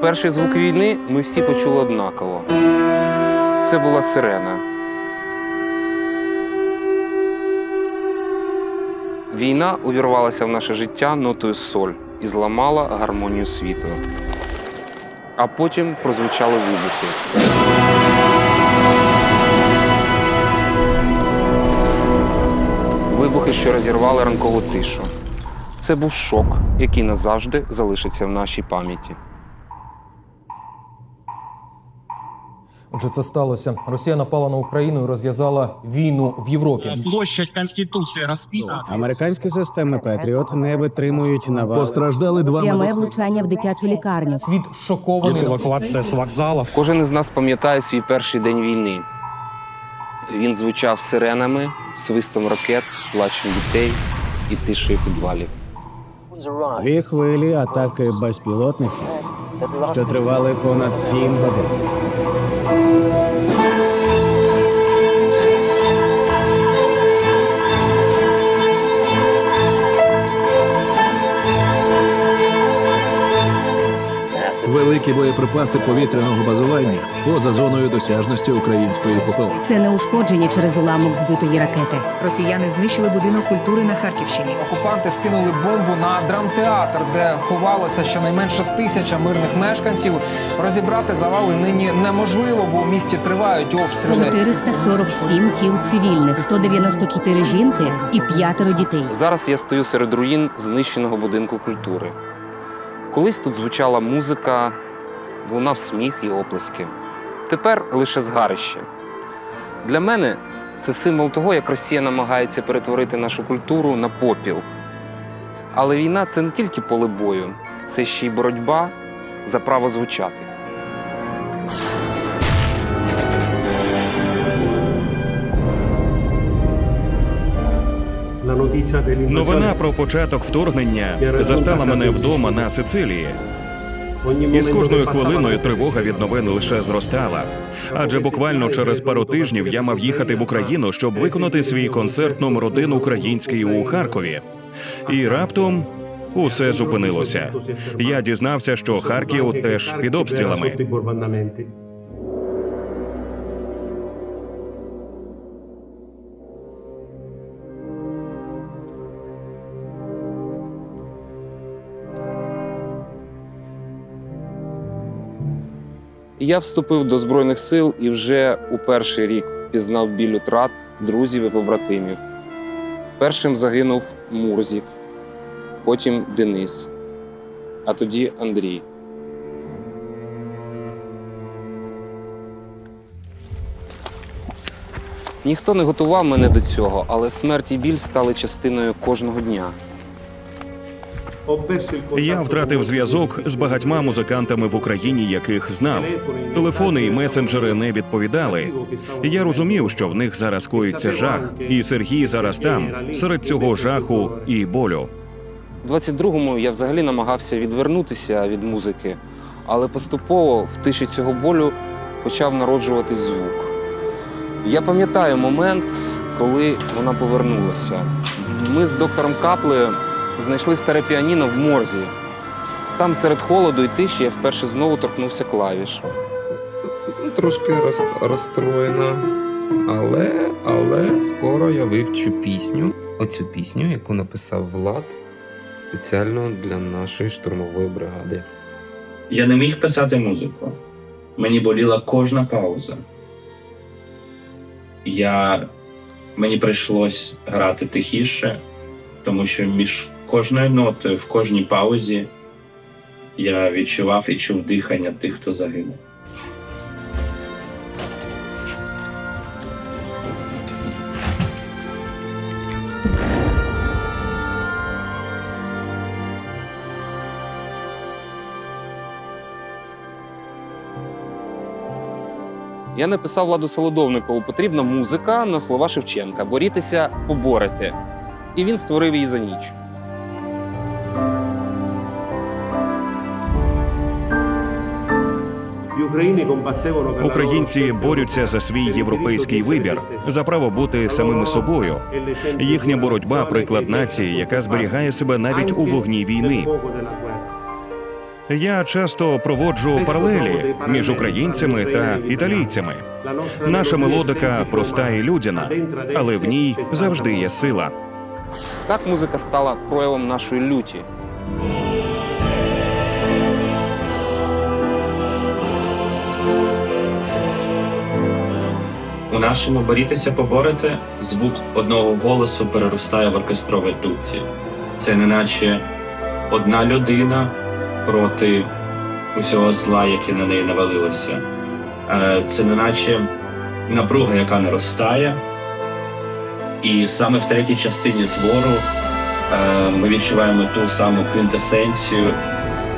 Перший звук війни ми всі почули однаково. Це була сирена. Війна увірвалася в наше життя нотою соль і зламала гармонію світу. А потім прозвучали вибухи. Вибухи, що розірвали ранкову тишу. Це був шок, який назавжди залишиться в нашій пам'яті. Отже, це сталося. Росія напала на Україну і розв'язала війну в Європі. Площадь Конституции разбита. Американські системи Петріот не витримують навали. Постраждали два Пряме влучання в дитячу лікарню. Світ шокований. Эвакуация с вокзалов. Кожен із нас пам'ятає свій перший день війни. Він звучав сиренами, свистом ракет, плачем дітей і тишею підвалів. Дві хвилі атаки безпілотників, що тривали понад сім годин. Música Великі боєприпаси повітряного базування поза зоною досяжності української ППО. Це не ушкодження через уламок збитої ракети. Росіяни знищили будинок культури на Харківщині. Окупанти скинули бомбу на драмтеатр, де ховалося щонайменше тисяча мирних мешканців. Розібрати завали нині неможливо, бо у місті тривають обстріли. 447 тіл цивільних, 194 жінки і п'ятеро дітей. Зараз я стою серед руїн знищеного будинку культури. Колись тут звучала музика, лунав сміх і оплески. Тепер лише згарище. Для мене це символ того, як Росія намагається перетворити нашу культуру на попіл. Але війна це не тільки поле бою, це ще й боротьба за право звучати. Новина про початок вторгнення застала мене вдома на Сицилії. І з кожною хвилиною тривога від новин лише зростала. Адже буквально через пару тижнів я мав їхати в Україну, щоб виконати свій концерт номер один український у Харкові. І раптом усе зупинилося. Я дізнався, що Харків теж під обстрілами. Я вступив до Збройних сил і вже у перший рік пізнав біль утрат друзів і побратимів. Першим загинув Мурзік, потім Денис, а тоді Андрій. Ніхто не готував мене до цього, але смерть і біль стали частиною кожного дня. Я втратив зв'язок з багатьма музикантами в Україні, яких знав. Телефони і месенджери не відповідали. Я розумів, що в них зараз коїться жах, і Сергій зараз там, серед цього жаху і болю. У 22-му я взагалі намагався відвернутися від музики, але поступово в тиші цього болю почав народжуватись звук. Я пам'ятаю момент, коли вона повернулася. Ми з доктором Каплею знайшли старе піаніно в морзі. Там серед холоду і тиші я вперше знову торкнувся клавіш. Трошки роз, розстроєна. Але, але скоро я вивчу пісню. Оцю пісню, яку написав Влад спеціально для нашої штурмової бригади. Я не міг писати музику. Мені боліла кожна пауза. Я... Мені прийшлось грати тихіше, тому що між кожною нотою, в кожній паузі я відчував і чув дихання тих, хто загинув. Я написав Владу Солодовникову потрібна музика на слова Шевченка. Борітеся, поборете. І він створив її за ніч. Українці борються за свій європейський вибір, за право бути самими собою. Їхня боротьба приклад нації, яка зберігає себе навіть у вогні війни. Я часто проводжу паралелі між українцями та італійцями. Наша мелодика проста і людяна, але в ній завжди є сила. Так музика стала проявом нашої люті. У нашому борітеся поборете звук одного голосу переростає в оркестрове дутті. Це неначе одна людина проти усього зла, яке на неї навалилося. Е, Це неначе напруга, яка наростає. І саме в третій частині твору е, ми відчуваємо ту саму квінтесенцію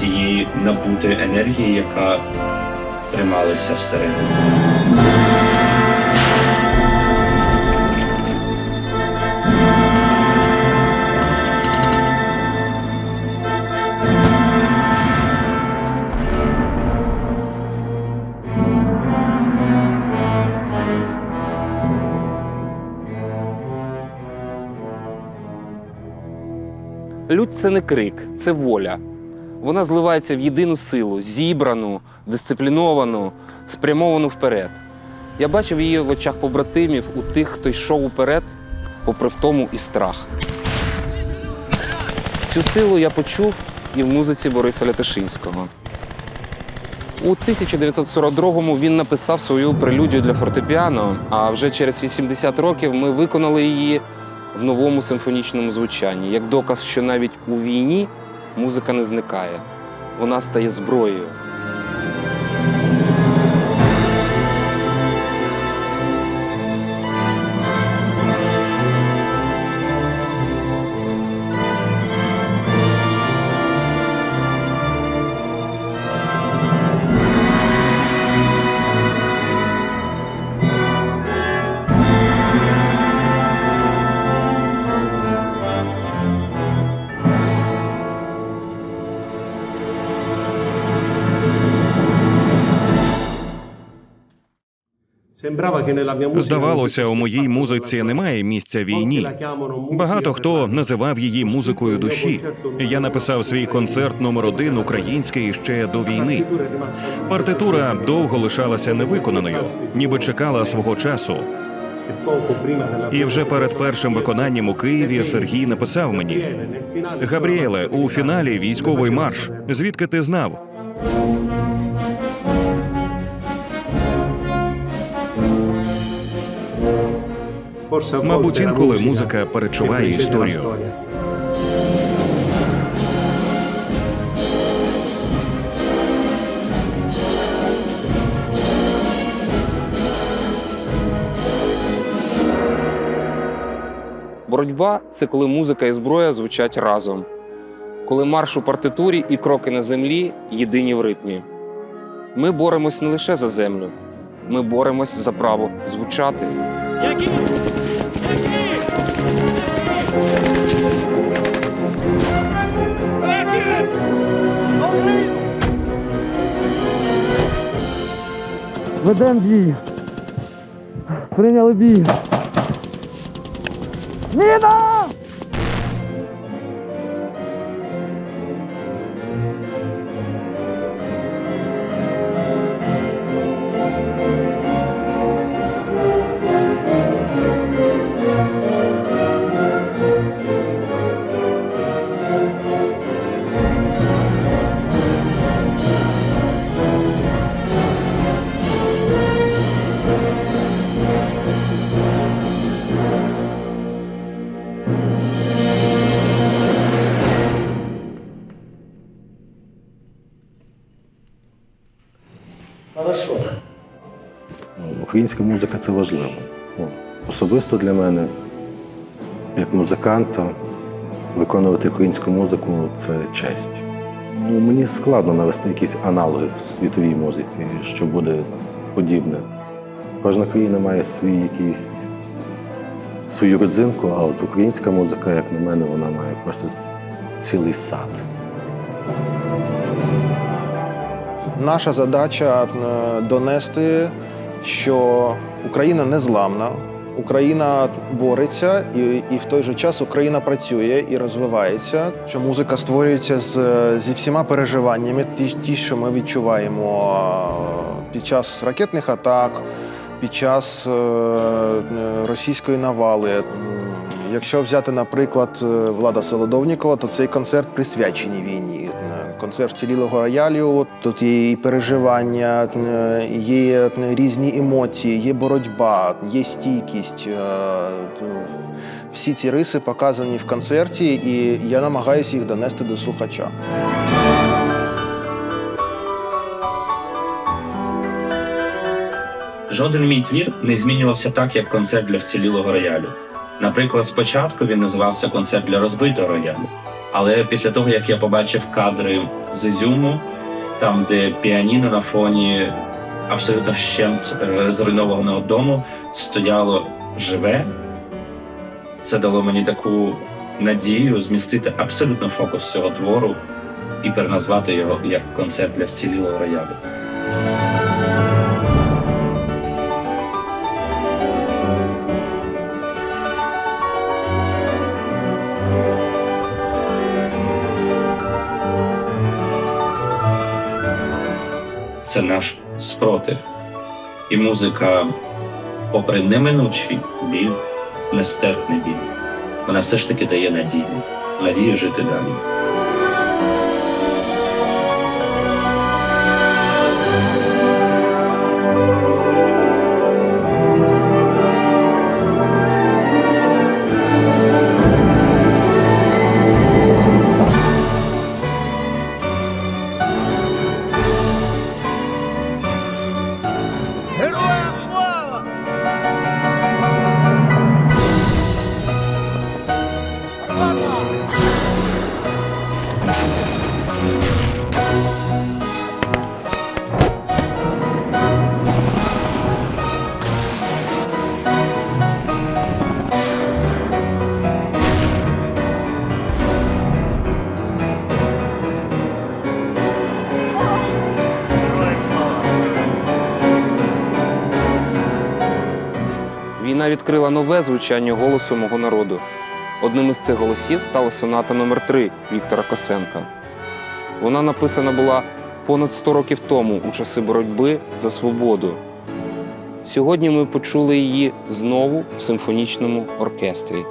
тієї набутої енергії, яка трималася всередині. Лють це не крик, це воля. Вона зливається в єдину силу, зібрану, дисципліновану, спрямовану вперед. Я бачив її в очах побратимів у тих, хто йшов уперед, попри втому і страх. Цю силу я почув і в музиці Бориса Лятишинського. У 1942-му він написав свою прелюдію для фортепіано, а вже через 80 років ми виконали її в новому симфонічному звучанні, як доказ, що навіть у війні музика не зникає, вона стає зброєю. Здавалося, у моїй музиці немає місця війні. Багато хто називав її музикою душі. Я написав свій концерт номер один український ще до війни. Партитура довго лишалася невиконаною, ніби чекала свого часу. І вже перед першим виконанням у Києві Сергій написав мені: Габріеле, у фіналі військовий марш. Звідки ти знав? Мабуть, інколи музика перечуває історію. Боротьба це коли музика і зброя звучать разом, коли марш у партитурі і кроки на землі єдині в ритмі. Ми боремось не лише за землю, ми боремось за право звучати. Ведемо бій. Прийняли бій. Міна! Українська музика це важливо. Ну, Особисто для мене, як музиканта, виконувати українську музику це честь. Ну, мені складно навести якісь аналоги в світовій музиці, що буде подібне. Кожна країна має свій якийсь свою родзинку, а от українська музика, як на мене, вона має просто цілий сад. Наша задача е, донести, що Україна незламна, Україна бореться, і, і в той же час Україна працює і розвивається. Що музика створюється з, зі всіма переживаннями, ті, ті, що ми відчуваємо е, під час ракетних атак, під час е, російської навали. Якщо взяти, наприклад, Влада Солодовнікова, то цей концерт присвячений війні. Е, Концерт вцілілого роялю. Тут є і переживання, е, є різні емоції, є боротьба, є стійкість. Е, Всі ці риси показані в концерті, і я намагаюся їх донести до слухача. Жоден мій твір не змінювався так, як концерт для вцілілого роялю. Наприклад, спочатку він називався концерт для розбитого роялю. Але після того, як я побачив кадри з Ізюму, там, де піаніно на фоні абсолютно вщент е, зруйнованого дому стояло живе, це дало мені таку надію змістити абсолютно фокус цього твору і переназвати його як концерт для вцілілого роялю. Це наш спротив. І музика, попри неминучий біль, нестерпний біль, вона все ж таки дає надію, надію жити далі. Війна відкрила нове звучання голосу мого народу. Одним із цих голосів стала соната номер 3 Віктора Косенка. Вона написана була понад 100 років тому у часи боротьби за свободу. Сьогодні ми почули її знову в симфонічному оркестрі.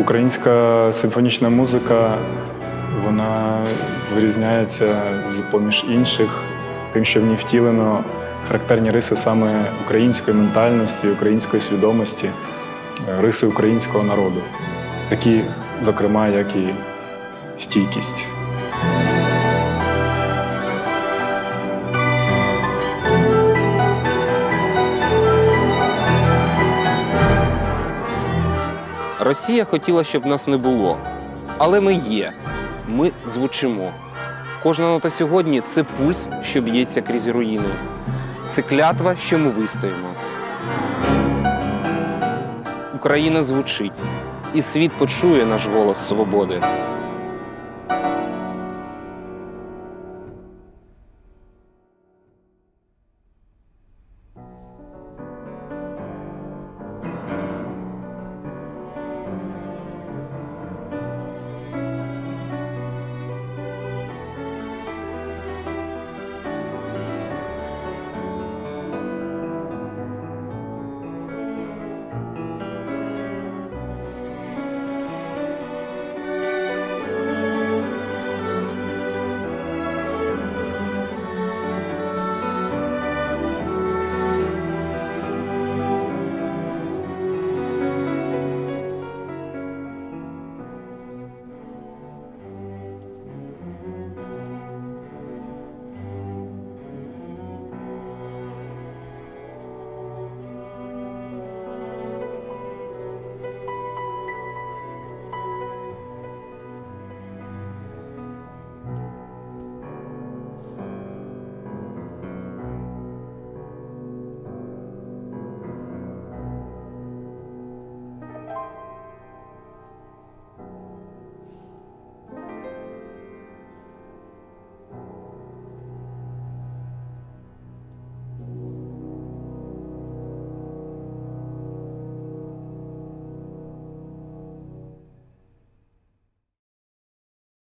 Українська симфонічна музика вона вирізняється з поміж інших, тим, що в ній втілено характерні риси саме української ментальності, української свідомості, е, риси українського народу, такі, зокрема, як і стійкість. Росія хотіла, щоб нас не було. Але ми є. Ми звучимо. Кожна нота сьогодні це пульс, що б'ється крізь руїни. Це клятва, що ми вистоїмо. Україна звучить, і світ почує наш голос свободи.